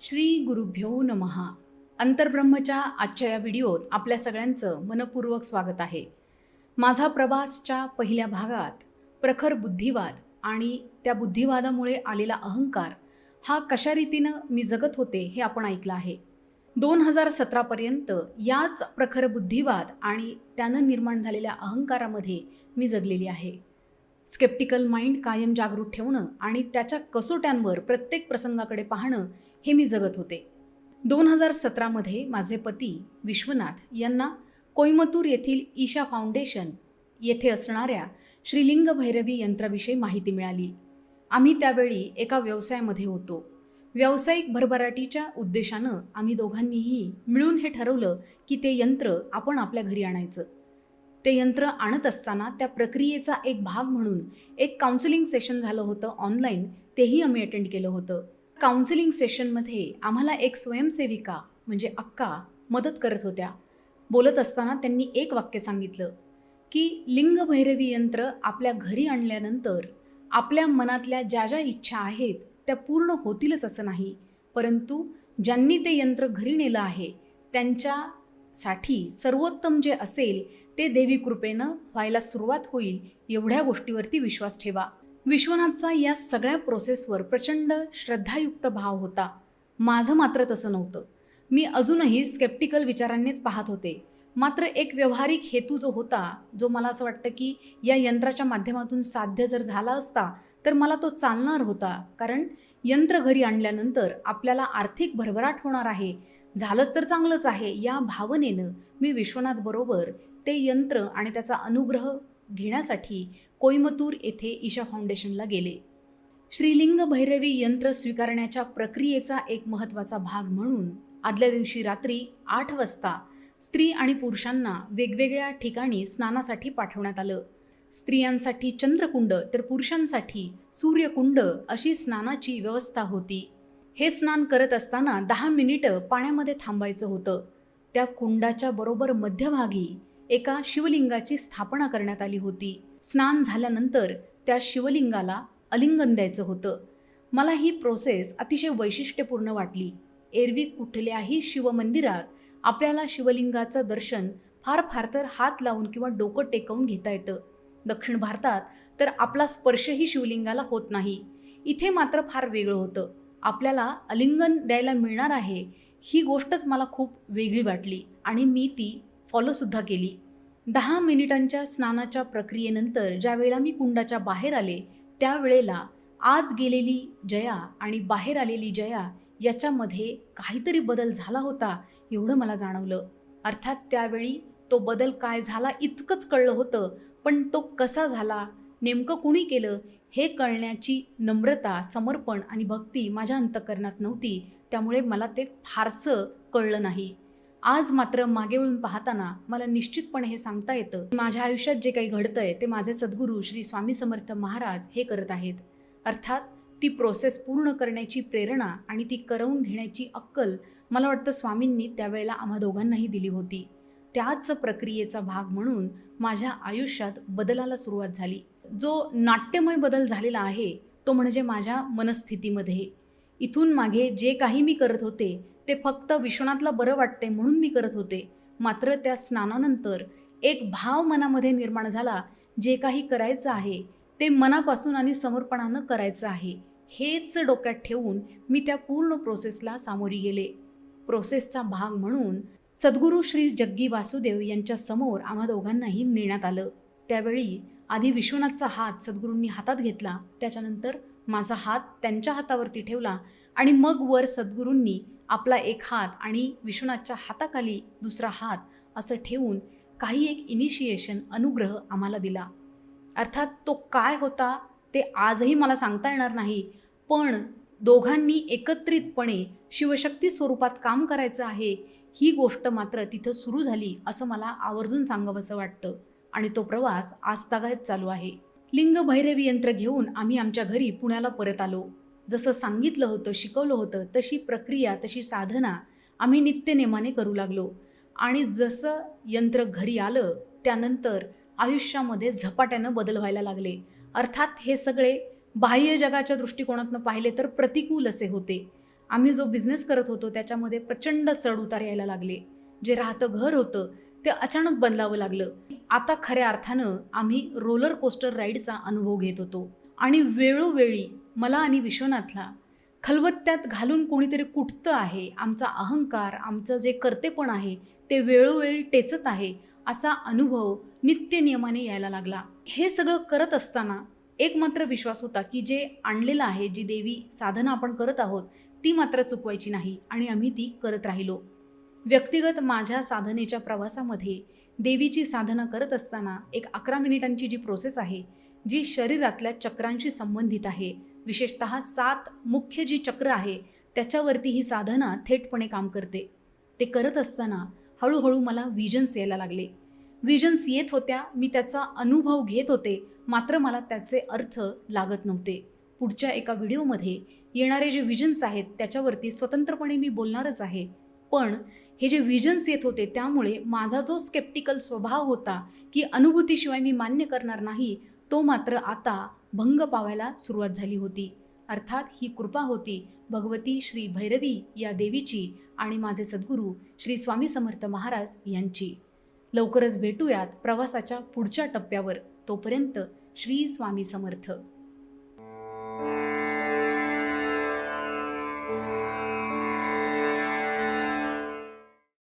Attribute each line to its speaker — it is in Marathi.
Speaker 1: श्री गुरुभ्यो नमहा अंतर्ब्रह्मच्या आजच्या या व्हिडिओत आपल्या सगळ्यांचं मनपूर्वक स्वागत आहे. माझा प्रवासच्या पहिल्या भागात प्रखर बुद्धिवाद आणि त्या बुद्धिवादामुळे आलेला अहंकार हा कशा रीतीनं मी जगत होते हे आपण ऐकलं आहे. दोन हजार सतरापर्यंत याच प्रखर बुद्धिवाद आणि त्यानं निर्माण झालेल्या अहंकारामध्ये मी जगलेली आहे. स्केप्टिकल माइंड कायम जागृत ठेवणं आणि त्याच्या कसोट्यांवर प्रत्येक प्रसंगाकडे पाहणं हे मी जगत होते. दोन हजार सतरामध्ये माझे पती विश्वनाथ यांना कोईमतूर येथील ईशा फाउंडेशन येथे असणाऱ्या श्रीलिंग भैरवी यंत्राविषयी माहिती मिळाली. आम्ही त्यावेळी एका व्यवसायामध्ये होतो. व्यावसायिक भरभराटीच्या उद्देशानं आम्ही दोघांनीही मिळून हे ठरवलं की ते यंत्र आपण आपल्या घरी आणायचं. ते यंत्र आणत असताना त्या प्रक्रियेचा एक भाग म्हणून एक काउन्सिलिंग सेशन झालं होतं ऑनलाईन तेही आम्ही अटेंड केलं होतं. काउन्सिलिंग सेशनमध्ये आम्हाला एक स्वयंसेविका म्हणजे अक्का मदत करत होत्या. बोलत असताना त्यांनी एक वाक्य सांगितलं की लिंगभैरवी यंत्र आपल्या घरी आणल्यानंतर आपल्या मनातल्या ज्या ज्या इच्छा आहेत त्या पूर्ण होतीलच असं नाही. परंतु ज्यांनी ते यंत्र घरी नेलं आहे त्यांच्यासाठी सर्वोत्तम जे असेल ते देवी कृपेनं व्हायला सुरुवात होईल एवढ्या गोष्टीवरती विश्वास ठेवा. विश्वनाथचा या सगळ्या प्रोसेसवर प्रचंड श्रद्धायुक्त भाव होता. माझं मात्र तसं नव्हतं. मी अजूनही स्केप्टिकल विचारांनीच पाहत होते. मात्र एक व्यावहारिक हेतू जो होता जो मला असं वाटतं की या यंत्राच्या माध्यमातून साध्य जर झाला असता तर मला तो चालणार होता. कारण यंत्र घरी आणल्यानंतर आपल्याला आर्थिक भरभराट होणार आहे. झालंच तर चांगलंच आहे. या भावनेनं मी विश्वनाथबरोबर ते यंत्र आणि त्याचा अनुग्रह घेण्यासाठी कोईमतूर येथे ईशा फाउंडेशनला गेले. श्रीलिंग भैरवी यंत्र स्वीकारण्याच्या प्रक्रियेचा एक महत्त्वाचा भाग म्हणून आदल्या दिवशी रात्री आठ वाजता स्त्री आणि पुरुषांना वेगवेगळ्या ठिकाणी स्नानासाठी पाठवण्यात आलं. स्त्रियांसाठी चंद्रकुंड तर पुरुषांसाठी सूर्यकुंड अशी स्नानाची व्यवस्था होती. हे स्नान करत असताना दहा मिनिटं पाण्यामध्ये थांबायचं होतं. त्या कुंडाच्या बरोबर मध्यभागी एका शिवलिंगाची स्थापना करण्यात आली होती. स्नान झाल्यानंतर त्या शिवलिंगाला अलिंगन द्यायचं होतं. मला ही प्रोसेस अतिशय वैशिष्ट्यपूर्ण वाटली. एरवी कुठल्याही शिवमंदिरात आपल्याला शिवलिंगाचं दर्शन फार फार तर हात लावून किंवा डोकं टेकवून घेता येतं. दक्षिण भारतात तर आपला स्पर्शही शिवलिंगाला होत नाही. इथे मात्र फार वेगळं होतं. आपल्याला अलिंगन द्यायला मिळणार आहे ही गोष्टच मला खूप वेगळी वाटली आणि मी ती फॉलोसुद्धा केली. दहा मिनिटांच्या स्नानाच्या प्रक्रियेनंतर ज्यावेळेला मी कुंडाच्या बाहेर आले त्यावेळेला आत गेलेली जया आणि बाहेर आलेली जया याच्यामध्ये काहीतरी बदल झाला होता एवढं मला जाणवलं. अर्थात त्यावेळी तो बदल काय झाला इतकंच कळलं होतं पण तो कसा झाला नेमकं कुणी केलं हे कळण्याची नम्रता समर्पण आणि भक्ती माझ्या अंतकरणात नव्हती त्यामुळे मला ते फारसं कळलं नाही. आज मात्र मागे वळून पाहताना मला निश्चितपणे हे सांगता येतं. माझ्या आयुष्यात जे काही घडतंय ते माझे सद्गुरू श्री स्वामी समर्थ महाराज हे करत आहेत. अर्थात ती प्रोसेस पूर्ण करण्याची प्रेरणा आणि ती करवून घेण्याची अक्कल मला वाटतं स्वामींनी त्यावेळेला आम्हा दोघांनाही दिली होती. त्याच प्रक्रियेचा भाग म्हणून माझ्या आयुष्यात बदलाला सुरुवात झाली. जो नाट्यमय बदल झालेला आहे तो म्हणजे माझ्या मनस्थितीमध्ये. इथून मागे जे काही मी करत होते ते फक्त विश्वनाथला बरं वाटते म्हणून मी करत होते. मात्र त्या स्नानानंतर एक भाव मनामध्ये निर्माण झाला जे काही करायचं आहे ते मनापासून आणि समर्पणानं करायचं आहे. हेच डोक्यात ठेवून मी त्या पूर्ण प्रोसेसला सामोरी गेले. प्रोसेसचा भाग म्हणून सद्गुरू श्री जग्गी वासुदेव यांच्या समोर आम्हा दोघांनाही नेण्यात आलं. त्यावेळी आधी विश्वनाथचा हात सद्गुरूंनी हातात घेतला त्याच्यानंतर माझा हात त्यांच्या हातावरती ठेवला आणि मग वर सद्गुरूंनी आपला एक हात आणि विश्वनाथच्या हाताखाली दुसरा हात असं ठेवून काही एक इनिशिएशन अनुग्रह आम्हाला दिला. अर्थात तो काय होता ते आजही मला सांगता येणार नाही पण दोघांनी एकत्रितपणे शिवशक्ती स्वरूपात काम करायचं आहे ही गोष्ट मात्र तिथं सुरू झाली असं मला आवर्जून सांगावंसं वाटतं. आणि तो प्रवास आजतागायत चालू आहे. लिंग भैरवी यंत्र घेऊन आम्ही आमच्या घरी पुण्याला परत आलो. जसं सांगितलं होतं शिकवलं होतं तशी प्रक्रिया तशी साधना आम्ही नित्यनेमाने करू लागलो. आणि जसं यंत्र घरी आलं त्यानंतर आयुष्यामध्ये झपाट्यानं बदल व्हायला लागले. अर्थात हे सगळे बाह्य जगाच्या दृष्टिकोनातनं पाहिले तर प्रतिकूल असे होते. आम्ही जो बिझनेस करत होतो त्याच्यामध्ये प्रचंड चढउतार यायला लागले. जे राहतं घर होतं ते अचानक बदलावं लागलं. आता खऱ्या अर्थानं आम्ही रोलर कोस्टर राईडचा अनुभव घेत होतो. आणि वेळोवेळी मला आणि विश्वनाथला खलबत्त्यात घालून कोणीतरी कुठतं आहे आमचा अहंकार आमचं जे कर्तेपण आहे ते वेळोवेळी टेचत आहे असा अनुभव नित्य नियमाने यायला लागला. हे सगळं करत असताना एक मात्र विश्वास होता की जे आणलेलं आहे जी देवी साधना आपण करत आहोत ती मात्र चुकवायची नाही आणि आम्ही ती करत राहिलो. व्यक्तिगत माझ्या साधनेच्या प्रवासामध्ये देवीची साधना करत असताना एक अकरा मिनिटांची जी प्रोसेस आहे जी शरीरातल्या चक्रांशी संबंधित आहे विशेषत सात मुख्य जी चक्र आहे त्याच्यावरती ही साधना थेटपणे काम करते. ते करत असताना हळूहळू मला विजन्स यायला लागले. विजन्स येत होत्या मी त्याचा अनुभव घेत होते मात्र मला त्याचे अर्थ लागत नव्हते. पुढच्या एका व्हिडिओमध्ये येणारे जे विजन्स आहेत त्याच्यावरती स्वतंत्रपणे मी बोलणारच आहे. पण हे जे विजन्स येत होते त्यामुळे माझा जो स्केप्टिकल स्वभाव होता की अनुभूतीशिवाय मी मान्य करणार नाही तो मात्र आता भंग पावायला सुरुवात झाली होती. अर्थात ही कृपा होती भगवती श्री भैरवी या देवीची आणि माझे सद्गुरू श्री स्वामी समर्थ महाराज यांची. लवकरच भेटूयात प्रवासाच्या पुढच्या टप्प्यावर. तोपर्यंत श्री स्वामी समर्थ.